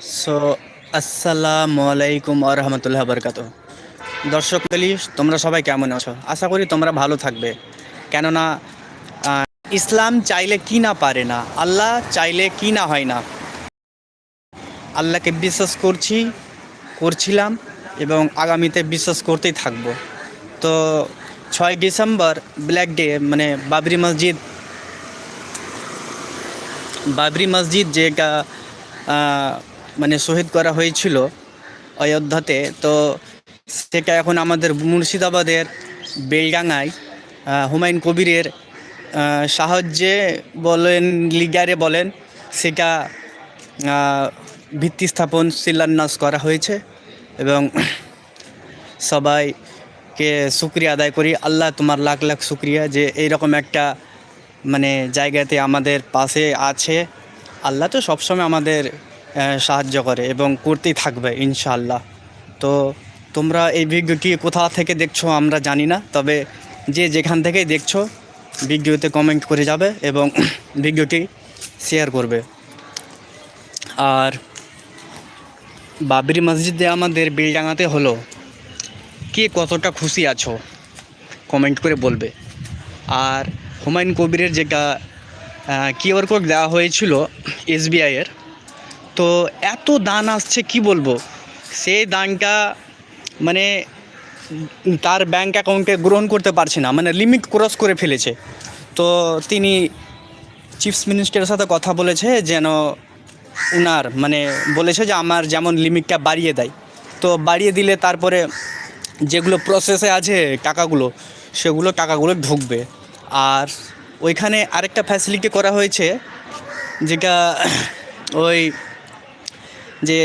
So আসসালামু আলাইকুম আরহামতুল্লাহ বরকাত দর্শক মণ্ডলী, তোমরা সবাই কেমন আছো? আশা করি তোমরা ভালো থাকবে। কেননা ইসলাম চাইলে কি না পারে না আল্লাহ চাইলে কি না হয় না। আল্লাহকে বিশ্বাস করছি করছিলাম এবং আগামীতে বিশ্বাস করতেই থাকব। তো ছয় ডিসেম্বর ব্ল্যাক ডে মানে বাবরি মসজিদ বাবরি মসজিদ যেটা মানে শহীদ করা হয়েছিল অযোধ্যাতে, তো সেটা এখন আমাদের মুর্শিদাবাদের বেলডাঙ্গায় হুমায়ুন কবিরের সাহায্যে বলেন, লিগারে বলেন, সেটা ভিত্তি স্থাপন শিলান্যাস করা হয়েছে এবং সবাইকে শুক্রিয়া আদায় করি। আল্লাহ তোমার লাখ লাখ শুক্রিয়া যে এইরকম একটা মানে জায়গাতে আমাদের পাশে আছে। আল্লাহ তো সবসময় আমাদের সাহায্য করে এবং করতেই থাকবে, ইনশাআল্লাহ। তো তোমরা এই ভিডিওটি কোথা থেকে দেখছ আমরা জানি না, তবে যে যেখান থেকেই দেখছ, ভিডিওতে কমেন্ট করে যাবে এবং ভিডিওটি শেয়ার করবে। আর বাবরি মসজিদে আমাদের বেলডাঙাতে হলো। কে কতটা খুশি আছো? কমেন্ট করে বলবে। আর হুমায়ুন কবিরের যেটা কিউআর কোড দেওয়া হয়েছিল এসবিআইয়ের তো এত দান আসছে কি বলব? সেই দানটা মানে তার ব্যাংক অ্যাকাউন্টে গ্রহণ করতে পারছে না মানে লিমিট ক্রস করে ফেলেছে। তো তিনি চিফ মিনিস্টারের সাথে কথা বলেছে যেন উনার মানে বলেছে যে আমার যেমন লিমিটটা বাড়িয়ে দেয়। তো বাড়িয়ে দিলে তারপরে যেগুলো প্রসেসে আছে টাকাগুলো, সেগুলো টাকাগুলো ঢুকবে। আর ওইখানে আরেকটা ফ্যাসিলিটি করা হয়েছে, যেটা ওই যে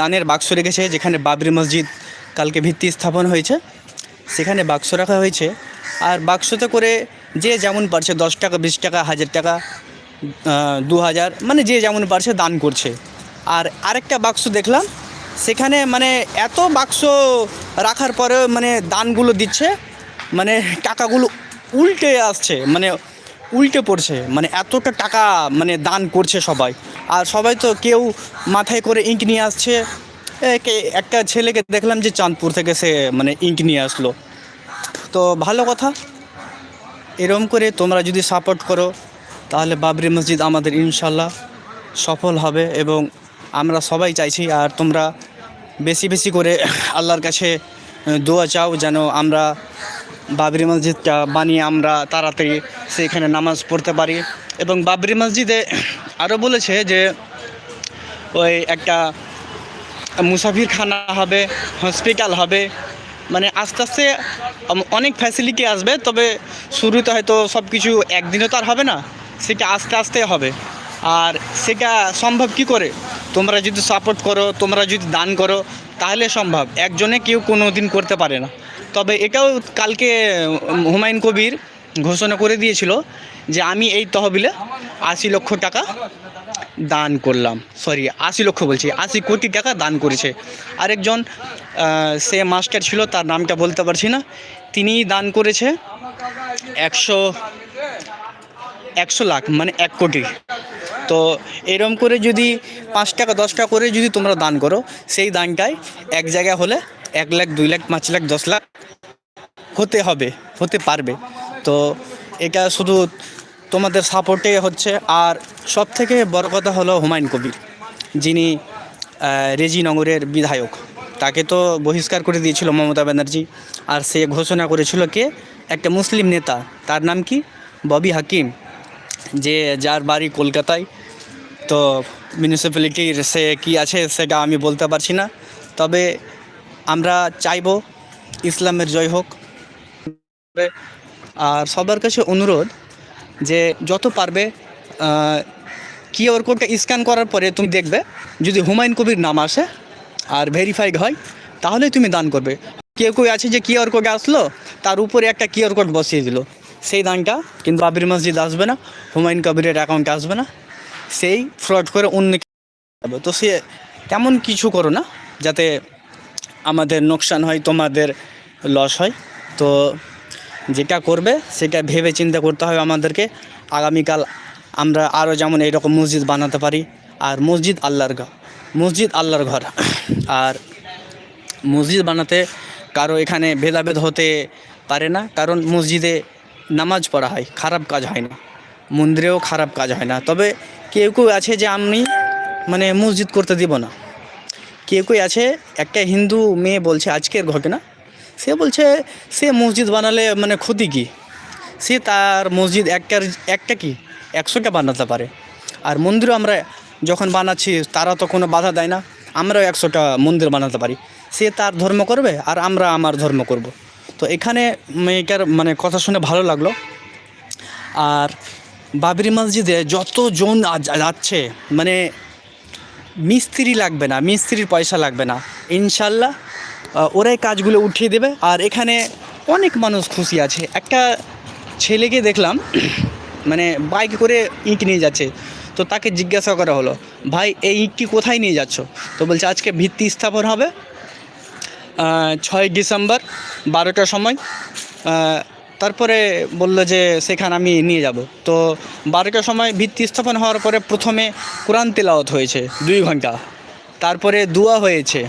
দানের বাক্স রেখেছে, যেখানে বাবরি মসজিদ কালকে ভিত্তি স্থাপন হয়েছে, সেখানে বাক্স রাখা হয়েছে। আর বাক্সতে করে যে যেমন পারছে, দশ টাকা, বিশ টাকা, হাজার টাকা দু হাজার মানে যে যেমন পারছে দান করছে। আর আরেকটা বাক্স দেখলাম, সেখানে মানে এত বাক্স রাখার পরে মানে দানগুলো দিচ্ছে মানে টাকাগুলো উল্টে আসছে মানে উল্টে পড়ছে মানে এতটা টাকা মানে দান করছে সবাই। আর সবাই তো কেউ মাথায় করে ইঙ্ক নিয়ে আসছে। একটা ছেলেকে দেখলাম যে চাঁদপুর থেকে সে মানে ইঙ্ক নিয়ে আসলো। তো ভালো কথা। এরম করে তোমরা যদি সাপোর্ট করো, তাহলে বাবরি মসজিদ আমাদের ইনশাল্লাহ সফল হবে এবং আমরা সবাই চাইছি, আর তোমরা বেশি বেশি করে আল্লাহর কাছে দোয়া চাও যেন আমরা বাবরি মসজিদটা বানিয়ে আমরা তাড়াতাড়ি সেইখানে নামাজ পড়তে পারি। এবং বাবরি মসজিদে আরও বলেছে যে, ওই একটা মুসাফিরখানা হবে, হসপিটাল হবে। মানে আস্তে আস্তে অনেক ফ্যাসিলিটি আসবে, তবে শুরুতে হয়তো সব কিছু একদিনে তো আর হবে না, সেটা আস্তে আস্তে হবে। আর সেটা সম্ভব কি করে? তোমরা যদি সাপোর্ট করো, তোমরা যদি দান করো, তাহলে সম্ভব। একজনে কেউ কোনো দিন করতে পারে না। তবে এটাও কালকে হুমায়ুন কবির ঘোষণা করে দিয়েছিল যে আমি এই তহবিলে আশি লক্ষ টাকা দান করলাম। সরি আশি লক্ষ বলছি, আশি কোটি টাকা দান করেছে। আরেকজন সে মাস্টার ছিল, তার নামটা বলতে পারছি না। তিনি দান করেছে একশো একশো লাখ মানে এক কোটি। তো এরম করে যদি পাঁচ টাকা, দশ টাকা করে যদি তোমরা দান করো, সেই দানটাই এক জায়গায় হলে এক লাখ, দুই লাখ, পাঁচ লাখ, দশ লাখ হতে হবে, হতে পারবে। তো এটা শুধু তোমাদের সাপোর্টে হচ্ছে। আর সব থেকে বড় কথা হলো হুমায়ুন কবির, যিনি রেজিনগরের বিধায়ক। তাকে তো বহিষ্কার করে দিয়েছিল মমতা ব্যানার্জি। আর সে ঘোষণা করেছিল কে? একটা মুসলিম নেতা। তার নাম কি? ববি হাকিম। যে যার বাড়ি কলকাতায়। তো মিউনিসিপ্যালিটির সে কি আছে সেটা আমি বলতে পারছি না। তবে আমরা চাইব ইসলামের জয় হোক। আর সবার কাছে অনুরোধ যে যত পারবে কিউআর কোডটা স্ক্যান করার পরে তুমি দেখবে, যদি হুমায়ুন কবির নাম আসে আর ভেরিফাইড হয়, তাহলে তুমি দান করবে। কেউ কেউ আছে যে কিউআর কোড আসলো, তার উপরে একটা কিউআর কোড বসিয়ে দিল। সেই দানটা কিন্তু বাবরি মসজিদ আসবে না, হুমায়ুন কবিরের অ্যাকাউন্টে আসবে না। সেই ফ্রড করে অন্য তো সে তেমন কিছু করো না, যাতে আমাদের নোকসান হয়, তোমাদের লস হয়। তো যেটা করবে, সেটা ভেবে চিন্তা করতে হবে আমাদেরকে। আগামীকাল আমরা আরও যেমন এইরকম মসজিদ বানাতে পারি, আর মসজিদ আল্লাহর ঘর মসজিদ আল্লাহর ঘর। আর মসজিদ বানাতে কারও এখানে ভেদাভেদ হতে পারে না, কারণ মসজিদে নামাজ পড়া হয়, খারাপ কাজ হয় না। মন্দিরেও খারাপ কাজ হয় না। তবে কেউ কেউ আছে যে আমি মানে মসজিদ করতে দিব না। কেউ কেউ আছে, একটা হিন্দু মেয়ে বলছে, আজকের ঘটনা। সে বলছে, সে মসজিদ বানালে মানে ক্ষতি কী? সে তার মসজিদ একটার, একটা কি? একশোটা বানাতে পারে। আর মন্দিরও আমরা যখন বানাচ্ছি, তারা তো কোনো বাধা দেয় না, আমরাও একশোটা মন্দির বানাতে পারি। সে তার ধর্ম করবে, আর আমরা আমার ধর্ম করব। তো এখানে মেয়েটার মানে কথা শুনে ভালো লাগল। আর বাবরি মসজিদে যতজন যাচ্ছে মানে মিস্ত্রি লাগবে না, মিস্ত্রির পয়সা লাগবে না। ইনশাল্লাহ ওরাই কাজগুলো উঠিয়ে দেবে। আর এখানে অনেক মানুষ খুশি আছে। একটা ছেলেকে দেখলাম মানে বাইক করে ইট নিয়ে যাচ্ছে। তো তাকে জিজ্ঞাসা করা হলো, ভাই, এই ইটটি কোথায় নিয়ে যাচ্ছ? তো বলছে, আজকে ভিত্তি স্থাপন হবে ছয় ডিসেম্বর, বারোটার সময় তারপরে বলল যে সেখানে আমি নিয়ে যাব। তো বারোটার সময় ভিত্তি স্থাপন হওয়ার পরে প্রথমে কোরআন তেলাওয়াত হয়েছে দুই ঘণ্টা। তারপরে দুয়া হয়েছে।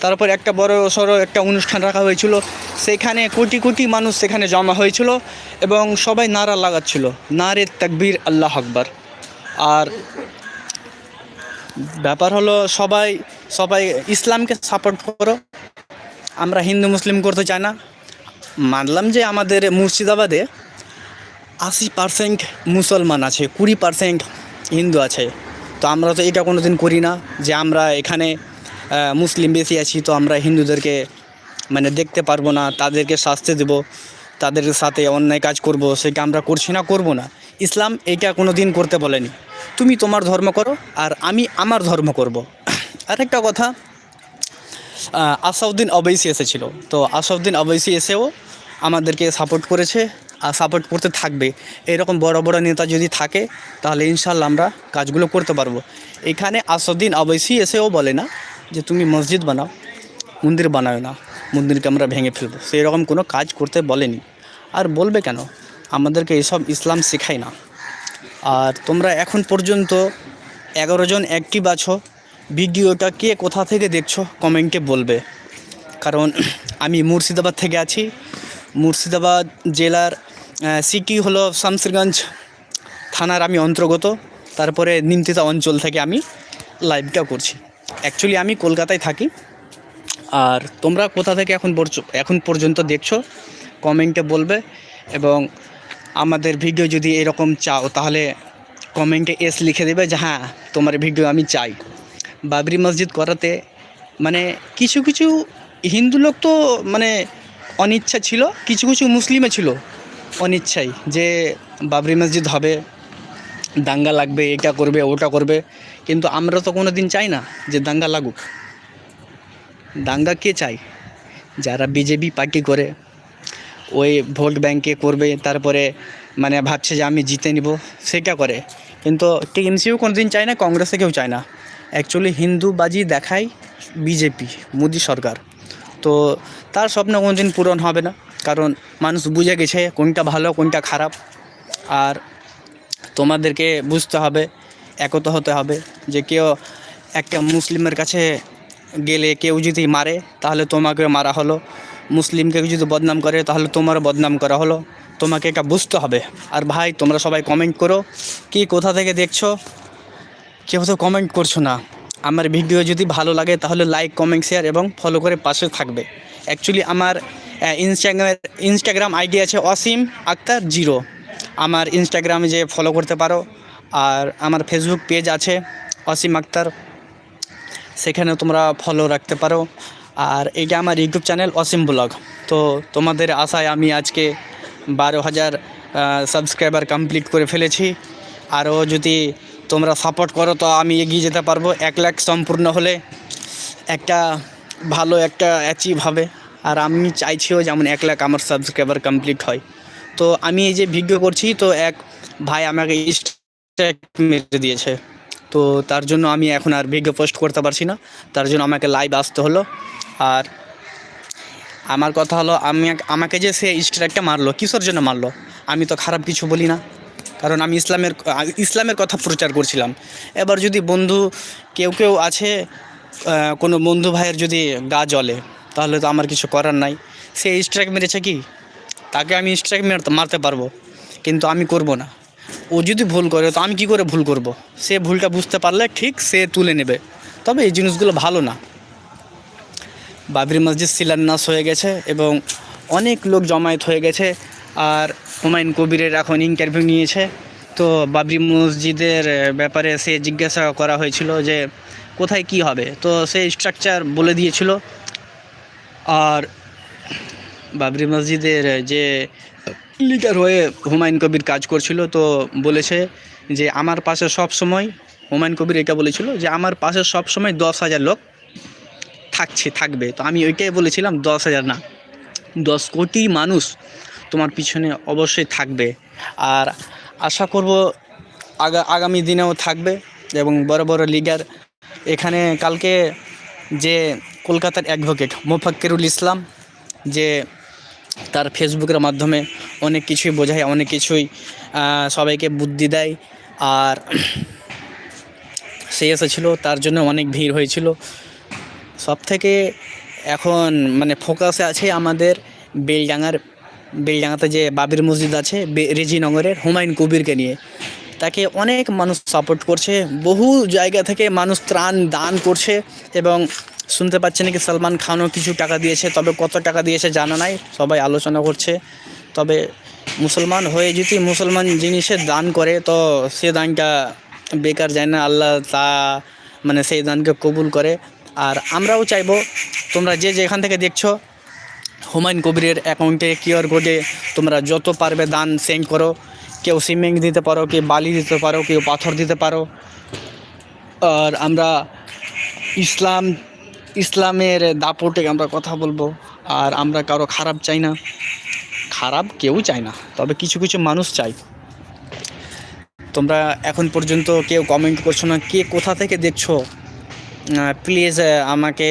তারপর একটা বড় সড়ো একটা অনুষ্ঠান রাখা হয়েছিল। সেখানে কোটি কোটি মানুষ সেখানে জমা হয়েছিল এবং সবাই নারা লাগাচ্ছিল। নারে তাকবীর আল্লাহ আকবার। আর ব্যাপার হলো সবাই সবাই ইসলামকে সাপোর্ট করো। আমরা হিন্দু, মুসলিম করতে চাই না। মানলাম যে আমাদের মুর্শিদাবাদে আশি পার্সেন্ট মুসলমান আছে, কুড়ি পার্সেন্ট হিন্দু আছে। তো আমরা তো এটা কোনো দিন করি না যে আমরা এখানে মুসলিম বেশি আছি, তো আমরা হিন্দুদেরকে মানে দেখতে পারব না, তাদেরকে শাস্তি দেব, তাদের সাথে অন্যায় কাজ করব সেটা আমরা করছি না, করব না? ইসলাম এটা কোনো দিন করতে বলেনি। তুমি তোমার ধর্ম করো আর আমি আমার ধর্ম করব। আরেকটা কথা আসাউদ্দিন অবৈসি এসেছিল। তো আসাউদ্দিন অবৈসি এসেও আমাদেরকে সাপোর্ট করেছে আর সাপোর্ট করতে থাকবে। এরকম বড় বড় নেতা যদি থাকে, তাহলে ইনশাল্লাহ আমরা কাজগুলো করতে পারব। এখানে আসাউদ্দিন অবৈসি এসেও বলে না যে, তুমি মসজিদ বানাও, মন্দির বানাও না, মন্দিরকে আমরা ভেঙে ফেলব। সেই রকম কোনো কাজ করতে বলেনি। আর বলবে কেন? আমাদেরকে এসব ইসলাম শেখায় না। আর তোমরা এখন পর্যন্ত এগারো জন অ্যাক্টিভ আছো। ভিডিওটা কে কোথা থেকে দেখছ কমেন্টে বলবে। কারণ আমি মুর্শিদাবাদ থেকে আছি। মুর্শিদাবাদ জেলার সিটি হলো শামসিরগঞ্জ থানার আমি অন্তর্গত। তারপরে নিমতিতা অঞ্চল থেকে আমি লাইভটা করছি। অ্যাকচুয়ালি আমি কলকাতায় থাকি। আর তোমরা কোথা থেকে এখন এখন পর্যন্ত দেখছ কমেন্টে বলবে। এবং আমাদের ভিডিও যদি এরকম চাও, তাহলে কমেন্টে এস লিখে দেবে যে হ্যাঁ তোমার ভিডিও আমি চাই। বাবরি মসজিদ করাতে মানে কিছু কিছু হিন্দু লোক তো মানে অনিচ্ছা ছিল, কিছু কিছু মুসলিমে ছিল অনিচ্ছাই, যে বাবরি মসজিদ হবে, দাঙ্গা লাগবে, এটা করবে, ওটা করবে, কিন্তু আমরা তো কোনো দিন চাই না যে দাঙ্গা লাগুক। দাঙ্গা কে চাই যারা বিজেপি পার্টি করে, ওই ভোট ব্যাংকে করবে, তারপরে মানে ভাবছে যে আমি জিতে নিব, সেটা করে। কিন্তু টিএমসিও কোনো দিন চায় না, কংগ্রেসে কেউ চায় না। অ্যাকচুয়ালি হিন্দুবাজি দেখায় বিজেপি, মোদি সরকার। তো তার স্বপ্ন কোনো দিন পূরণ হবে না। কারণ মানুষ বুঝে গেছে কোনটা ভালো, কোনটা খারাপ। আর তোমাদেরকে বুঝতে হবে, একত হতে হবে যে কেউ একটা মুসলিমের কাছে গেলে কেউ যদি মারে, তাহলে তোমাকে মারা হলো। মুসলিমকে যদি বদনাম করে, তাহলে তোমার বদনাম করা হলো। তোমাকে এটা বুঝতে হবে। আর ভাই, তোমরা সবাই কমেন্ট করো, কি কোথা থেকে দেখছ? কেউ তো কমেন্ট করছ না। আমার ভিডিও যদি ভালো লাগে, তাহলে লাইক কমেন্ট শেয়ার এবং ফলো করে পাশে থাকবে। অ্যাকচুয়ালি আমার ইনস্টাগ্রামের ইনস্টাগ্রাম আইডি আছে অসীম আক্তার জিরো। আমার ইনস্টাগ্রামে যে ফলো করতে পারো। আর আমার ফেসবুক পেজ আছে অসীম আক্তার। সেখানে তোমরা ফলো রাখতে পারো। আর এটা আমার ইউটিউব চ্যানেল অসীম ব্লগ। তো তোমাদের আশায় আমি আজকে বারো হাজার সাবস্ক্রাইবার কমপ্লিট করে ফেলেছি। আরও যদি তোমরা সাপোর্ট করো, তো আমি এগিয়ে যেতে পারব। এক লাখ সম্পূর্ণ হলে একটা ভালো একটা অ্যাচিভ হবে। আর আমি চাইছিও যেমন এক লাখ আমার সাবস্ক্রাইবার কমপ্লিট হয়। তো আমি এই যে ভিডিও করছি, তো এক ভাই আমাকে মেরে দিয়েছে। তো তার জন্য আমি এখন আর ভিডিও পোস্ট করতে পারছি না। তার জন্য আমাকে লাইভ আসতে হলো। আর আমার কথা হলো, আমি আমাকে যে সে স্ট্রাইকটা মারলো, কিসের জন্য মারলো? আমি তো খারাপ কিছু বলি না। কারণ আমি ইসলামের ইসলামের কথা প্রচার করছিলাম। এবার যদি বন্ধু, কেউ কেউ আছে কোনো বন্ধু ভাইয়ের যদি গা জ্বলে, তাহলে তো আমার কিছু করার নাই। সে স্ট্রাইক মেরেছে কি? তাকে আমি স্ট্রাইক মারতে পারব, কিন্তু আমি করব না। ও যদি ভুল করে, তো আমি কি করে ভুল করব? সে ভুলটা বুঝতে পারলে ঠিক সে তুলে নেবে। তবে এই জিনিসগুলো ভালো না। বাবরি মসজিদ শিলান্যাস হয়ে গেছে এবং অনেক লোক জমায়েত হয়ে গেছে। আর হুমায়ুন কবিরের এখন ইন্টারভিউ নিয়েছে। তো বাবরি মসজিদের ব্যাপারে সে জিজ্ঞাসা করা হয়েছিল যে, কোথায় কি হবে? তো সে স্ট্রাকচার বলে দিয়েছিল। আর বাবরি মসজিদের যে লিডার হয়ে হুমায়ুন কবির কাজ করছিল, তো বলেছে যে, আমার পাশে সব সময়, হুমায়ুন কবির এটা বলেছিল, যে আমার পাশে সব সময় দশ হাজার লোক থাকছে, থাকবে। তো আমি ওইটাই বলেছিলাম, দশ হাজার না। দশ কোটি মানুষ তোমার পিছনে অবশ্যই থাকবে। আর আশা করব আগা, আগামী দিনেও থাকবে এবং বড় বড় লিডার এখানে কালকে যে কলকাতার অ্যাডভোকেট মোফাক্কিরুল ইসলাম, যে তার ফেসবুকের মাধ্যমে অনেক কিছুই বোঝায়, অনেক কিছুই সবাইকে বুদ্ধি দেয়। আর সে এসেছিল, তার জন্য অনেক ভিড় হয়েছিল। সব থেকে এখন মানে ফোকাসে আছে আমাদের বেলডাঙ্গার বেলডাঙ্গাতে যে বাবির মসজিদ আছে রেজিনগরের হুমায়ুন কবিরকে নিয়ে। তাকে অনেক মানুষ সাপোর্ট করছে, বহু জায়গা থেকে মানুষ ত্রাণ দান করছে এবং শুনতে পাচ্ছি নাকি সলমান খানও কিছু টাকা দিয়েছে, তবে কত টাকা দিয়েছে জানা নাই, সবাই আলোচনা করছে। তবে মুসলমান হয়ে যদি মুসলমান জিনিসে দান করে, তো সে দানটা বেকার যায় না, আল্লাহ তা মানে সেই দানকে কবুল করে। আর আমরাও চাইব, তোমরা যে যেখান থেকে দেখছ হুমায়ুন কবিরের অ্যাকাউন্টে কিউআর কোডে তোমরা যত পারবে দান সেন্ড করো। কেউ সিমেন্ট দিতে পারো, কেউ বালি দিতে পারো, কেউ পাথর দিতে পারো। আর আমরা ইসলাম, ইসলামের দাপটে আমরা কথা বলব। আর আমরা কারও খারাপ চাই না। খারাপ কেউ চায় না, তবে কিছু কিছু মানুষ চাই তোমরা এখন পর্যন্ত কেউ কমেন্ট করছ না, কে কোথা থেকে দেখছ? প্লিজ আমাকে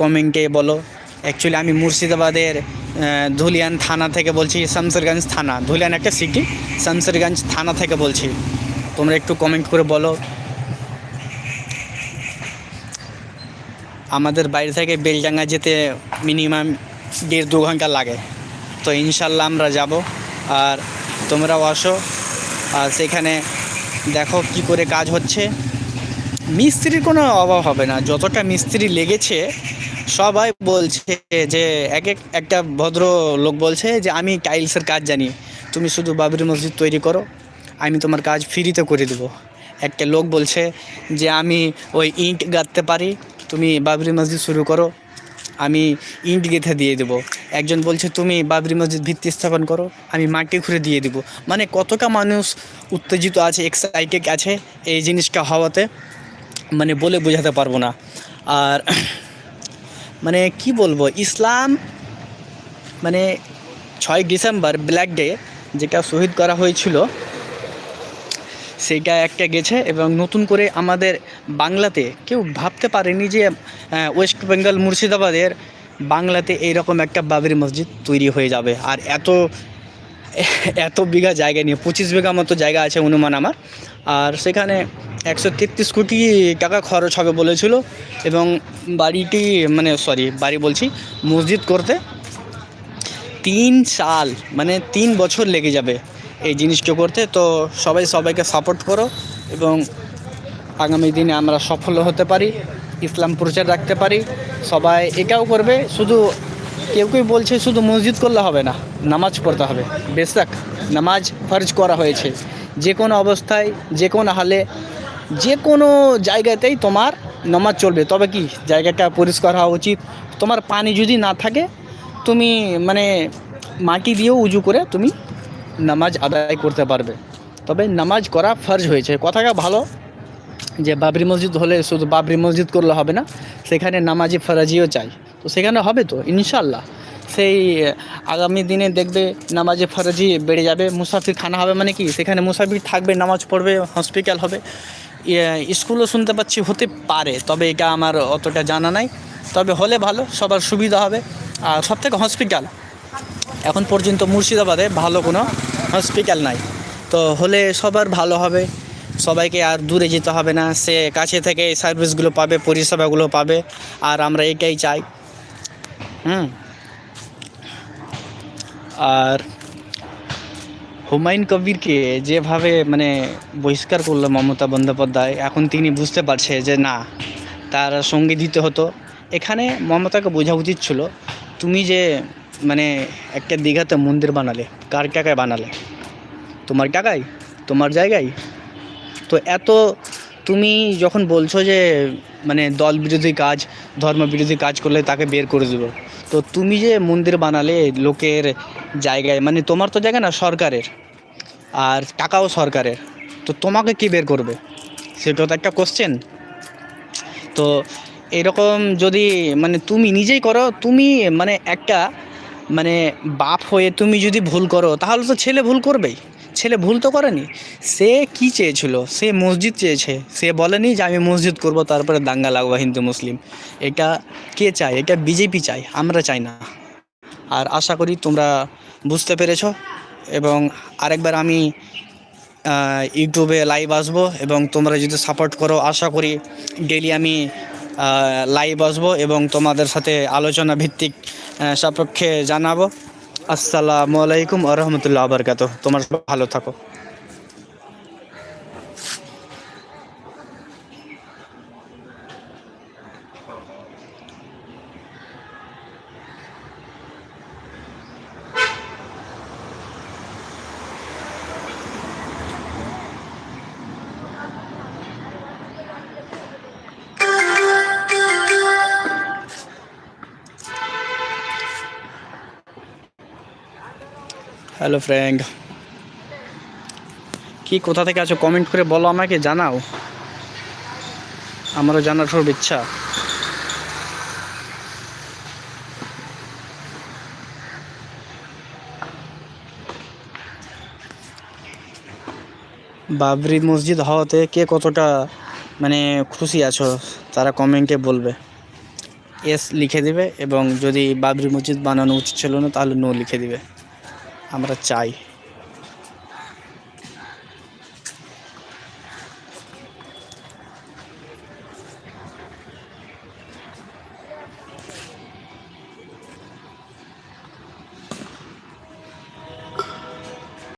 কমেন্টে বলো। অ্যাকচুয়ালি আমি মুর্শিদাবাদের ধুলিয়ান থানা থেকে বলছি, শামসেরগঞ্জ থানা। ধুলিয়ান একটা সিটি শামসেরগঞ্জ থানা থেকে বলছি। তোমরা একটু কমেন্ট করে বলো। আমাদের বাইরে থেকে বেলডাঙ্গা যেতে মিনিমাম দেড় দু ঘণ্টা লাগে। তো ইনশাল্লাহ আমরা যাব। আর তোমরাও আসো। আর সেখানে দেখো কি করে কাজ হচ্ছে। মিস্ত্রির কোনো অভাব হবে না। যতটা মিস্ত্রি লেগেছে সবাই বলছে যে এক এক একটা ভদ্র লোক বলছে যে, আমি টাইলসের কাজ জানি। তুমি শুধু বাবরি মসজিদ তৈরি করো। আমি তোমার কাজ ফ্রিতে করে দেবো। একটা লোক বলছে যে, আমি ওই ইট গাঁথতে পারি। তুমি বাবরি মসজিদ শুরু করো। আমি ইট গেঁথে দিয়ে দেবো। একজন বলছে, তুমি বাবরি মসজিদ ভিত্তি স্থাপন করো। আমি মাটি খুঁড়ে দিয়ে দেবো। মানে কতটা মানুষ উত্তেজিত আছে এক্সাইটেড আছে এই জিনিসটা হওয়াতে। মানে বলে বোঝাতে পারব না। আর মানে কি বলব, ইসলাম মানে ছয় ডিসেম্বর, ব্ল্যাক ডে, যেটা শহীদ করা হয়েছিল, সেইটা একটা গেছে এবং নতুন করে আমাদের বাংলাতে কেউ ভাবতে পারেনি যে ওয়েস্ট বেঙ্গল মুর্শিদাবাদের বাংলাতে এইরকম একটা বাবরি মসজিদ তৈরি হয়ে যাবে। আর এত এত বিঘা জায়গা নিয়ে, পঁচিশ বিঘা মতো জায়গা আছে অনুমান আমার। আর সেখানে একশো তেত্রিশ কোটি টাকা খরচ হবে বলেছিল এবং বাড়িটি মানে সরি বাড়ি বলছি, মসজিদ করতে তিন সাল মানে তিন বছর লেগে যাবে এই জিনিসটা করতে। তো সবাই সবাইকে সাপোর্ট করো এবং আগামী দিনে আমরা সফল হতে পারি, ইসলাম প্রচার রাখতে পারি। সবাই এটাও করবে, শুধু কেউ কেউ বলছে শুধু মসজিদ করলে হবে না, নামাজ পড়তে হবে। বেশাক নামাজ ফরজ করা হয়েছে। যে কোনো অবস্থায়, যে কোনো হালে, যে কোনো জায়গাতেই তোমার নামাজ চলবে। তবে কি, জায়গাটা পরিষ্কার হওয়া উচিত। তোমার পানি যদি না থাকে, তুমি মানে মাটি দিয়েও উজু করে তুমি নামাজ আদায় করতে পারবে। তবে নামাজ করা ফরজ হয়েছে। কথাটা ভালো যে বাবরি মসজিদ হলে শুধু বাবরি মসজিদ করলে হবে না, সেখানে নামাজি ফরাজিও চাই। তো সেখানে হবে তো ইনশাল্লাহ সেই আগামী দিনে দেখবে নামাজে ফরাজি বেড়ে যাবে। মুসাফির খানা হবে মানে কি? সেখানে মুসাফির থাকবে নামাজ পড়বে হসপিটাল হবে। ইয়ে, স্কুলও শুনতে পাচ্ছি হতে পারে তবে এটা আমার অতটা জানা নাই। তবে হলে ভালো সবার সুবিধা হবে। আর সব থেকে হসপিটাল এখন পর্যন্ত মুর্শিদাবাদে ভালো কোনো হসপিটাল নাই। তো হলে সবার ভালো হবে। সবাইকে আর দূরে যেতে হবে না। সে কাছে থেকে সার্ভিসগুলো পাবে পরিষেবাগুলো পাবে। আর আমরা এটাই চাই। হুম। আর হুমায়ুন কবিরকে যেভাবে মানে বহিষ্কার করল মমতা বন্দ্যোপাধ্যায়, এখন তিনি বুঝতে পারছে যে না, তার সঙ্গে দিতে হতো। এখানে মমতাকে বোঝা উচিত ছিল, তুমি যে মানে একটা দীঘাতে মন্দির বানালে, কার টাকায় বানালে? তোমার টাকায়? তোমার জায়গায়? তো এত তুমি যখন বলছো যে মানে দল বিরোধী কাজ ধর্ম বিরোধী কাজ করলে তাকে বের করে দেবো তো তুমি যে মন্দির বানালে লোকের জায়গায় মানে তোমার তো জায়গা না, সরকারের। আর টাকাও সরকারের। তো তোমাকে কি বের করবে? সেটা তো একটা কোশ্চেন তো এরকম যদি মানে তুমি নিজেই করো, তুমি মানে একটা মানে বাপ হয়ে তুমি যদি ভুল করো, তাহলে তো ছেলে ভুল করবেই। ছেলে ভুল তো করেনি? সে কি চেয়েছিল? সে মসজিদ চেয়েছে। সে বলেনি যে আমি মসজিদ করব, তারপরে দাঙ্গা লাগবো হিন্দু, মুসলিম। এটা কে চায়? এটা বিজেপি চায়, আমরা চাই না। আর আশা করি তোমরা বুঝতে পেরেছ। এবং আরেকবার আমি ইউটিউবে লাইভ আসব এবং তোমরা যদি সাপোর্ট করো, আশা করি ডেলি আমি লাইভ আসব এবং তোমাদের সাথে আলোচনা ভিত্তিক সাপেক্ষে জানাব। আসসালামু আলাইকুম আ রহমতুল্লাহ আবরকাত তোমার ভালো থাকো। Hello friend. কি, কোথা থেকে আছো? কমেন্ট করে বলো আমাকে, জানাও। আমারও জানার খুব ইচ্ছা। বাবরি মসজিদ হওয়াতে কে কতটা মানে খুশি আছো, তারা কমেন্টে বলবে। এস লিখে দিবে, এবং যদি বাবরি মসজিদ বানানো উচিত ছিল না, তাহলে নো লিখে দিবে। আমরা চাই।